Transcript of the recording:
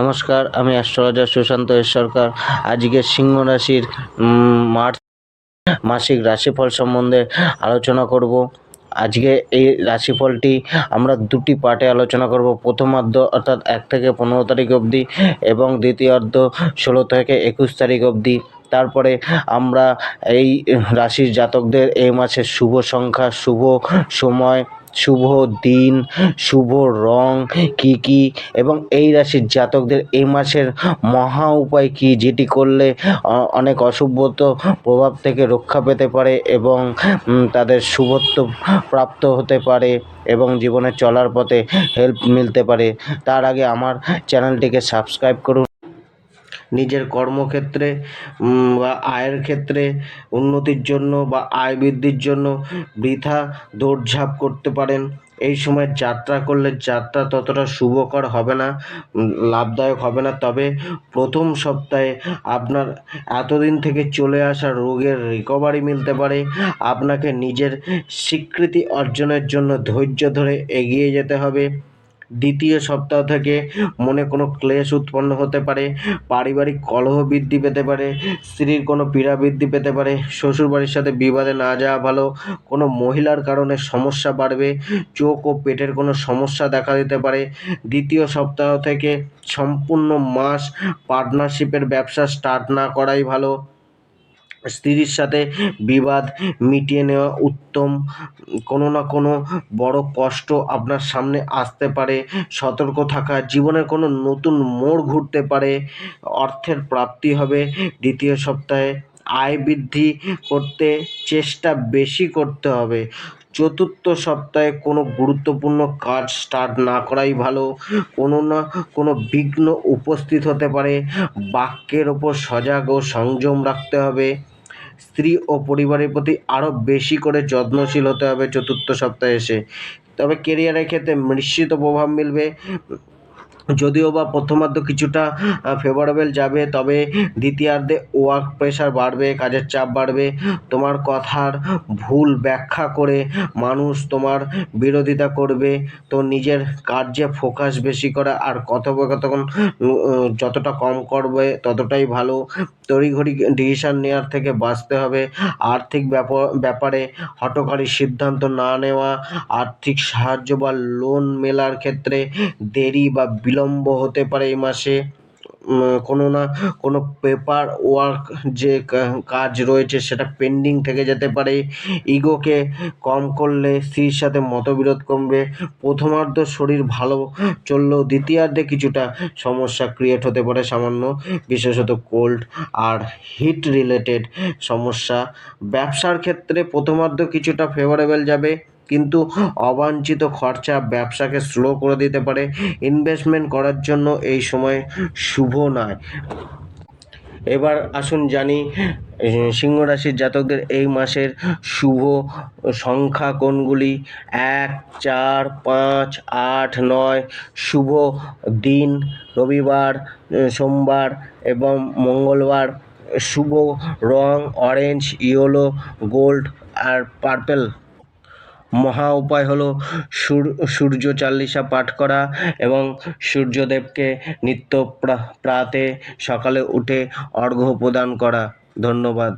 নমস্কার, আমি অ্যাস্ট্রোলজার সুশান্ত সরকার আজকে সিংহ রাশির মার্চ মাসিক রাশিফল সম্বন্ধে আলোচনা করব। আজকে এই রাশিফলটি আমরা দুটি পার্টে আলোচনা করব। প্রথমার্ধ অর্থাৎ এক থেকে পনেরো তারিখ অবধি এবং দ্বিতীয়ার্ধ ষোলো থেকে একুশ তারিখ অবধি। তারপরে আমরা এই রাশির জাতকদের এই মাসের শুভ সংখ্যা, শুভ সময় শুভ দিন, শুভ রং কি কি? এবং এই রাশির জাতকদের এই মাসের মহা উপায় কি? যেটি করলে অনেক অশুভত প্রভাব থেকে রক্ষা পেতে পারে এবং তাদের শুভত্ব প্রাপ্ত হতে পারে এবং জীবনে চলার পথে হেল্প মিলতে পারে। তার আগে আমার চ্যানেলটিকে সাবস্ক্রাইব করুন। নিজের কর্মক্ষেত্রে বা আয়ের ক্ষেত্রে, উন্নতির জন্য বা আয় বৃদ্ধির জন্য বৃথা দৌড়ঝাঁপ করতে পারেন। এই সময় যাত্রা করলে যাত্রা ততটা শুভকর হবে না লাভদায়ক হবে না। তবে প্রথম সপ্তাহে আপনার এতদিন থেকে চলে আসা রোগের রিকভারি মিলতে পারে। আপনাকে নিজের স্বীকৃতি অর্জনের জন্য ধৈর্য ধরে এগিয়ে যেতে হবে। দ্বিতীয় সপ্তাহ থেকে মনে কোনো ক্লেশ উৎপন্ন হতে পারে, পারিবারিক কলহ বৃদ্ধি পেতে পারে, স্ত্রীর কোনো পীড়া বৃদ্ধি পেতে পারে, শ্বশুরবাড়ির সাথে বিবাদে না যাওয়া ভালো, কোনো মহিলার কারণে সমস্যা বাড়বে, চোখ ও পেটের কোনো সমস্যা দেখা দিতে পারে, দ্বিতীয় সপ্তাহ থেকে সম্পূর্ণ মাস পার্টনারশিপের ব্যবসা স্টার্ট না করাই ভালো। স্ত্রীর সাথে বিবাদ মিটিয়ে নেওয়া উত্তম। কোনো না কোনো বড় কষ্ট আপনার সামনে আসতে পারে। সতর্ক থাকা, জীবনের কোনো নতুন মোড় ঘুরতে পারে। অর্থের প্রাপ্তি হবে। দ্বিতীয় সপ্তাহে আয় বৃদ্ধি করতে চেষ্টা বেশি করতে হবে। চতুর্থ সপ্তাহে কোনো গুরুত্বপূর্ণ কাজ স্টার্ট না করাই ভালো। কোনো না কোনো বিঘ্ন উপস্থিত হতে পারে। বাক্যের ওপর সজাগ ও সংযম রাখতে হবে। স্ত্রী ও পরিবারের প্রতি আরও বেশি করে যত্নশীল হতে হবে চতুর্থ সপ্তাহে এসে। তবে কেরিয়ারের ক্ষেত্রে মিশ্রিত প্রভাব মিলবে। যদিও বা প্রথমার্ধ কিছুটা ফেভারেবল যাবে, তবে দ্বিতীয়ার্ধে ওয়ার্ক প্রেশার বাড়বে, কাজের চাপ বাড়বে। তোমার কথার ভুল ব্যাখ্যা করে মানুষ তোমার বিরোধিতা করবে। তো নিজের কার্যে ফোকাস বেশি করা, আর কথোপকথন যতটা কম করবে, ততটাই ভালো। তড়িঘড়ি ডিসিশন নেওয়ার থেকে বাঁচতে হবে। আর্থিক ব্যাপ- ব্যাপারে হটকারী সিদ্ধান্ত না নেওয়া, আর্থিক সাহায্য বা লোন মেলার ক্ষেত্রে দেরি বা বিলম্ব হতে পারে এই মাসে। কোনো না, কোনো পেপার ওয়ার্ক যে কাজ রয়েছে সেটা পেন্ডিং থেকে যেতে পারে। ইগোকে কম করলে স্ত্রীর সাথে মতবিরোধ কমবে। প্রথমার্ধ শরীর ভালো চললেও দ্বিতীয়ার্ধে কিছুটা সমস্যা ক্রিয়েট হতে পারে সামান্য। বিশেষত কোল্ড আর হিট রিলেটেড সমস্যা। ব্যবসার ক্ষেত্রে প্রথমার্ধ কিছুটা ফেভারেবল যাবে। কিন্তু অবাঞ্ছিত খরচা ব্যবসাকে স্লো করে দিতে পারে। ইনভেস্টমেন্ট করার জন্য এই সময় শুভ নয়। এবার আসুন জানি, সিংহ রাশির জাতকদের এই মাসের শুভ সংখ্যা কোনগুলি? এক, চার, পাঁচ, আট, নয়, শুভ দিন, রবিবার, সোমবার এবং মঙ্গলবার, শুভ রং অরেঞ্জ ইয়েলো গোল্ড আর পার্পেল মহা উপায় হলো সূর- সূর্য চাল্লিশা পাঠ করা এবং সূর্যদেবকে নিত্য প্রা- প্রাতে সকালে উঠে অর্ঘ্য প্রদান করা। ধন্যবাদ।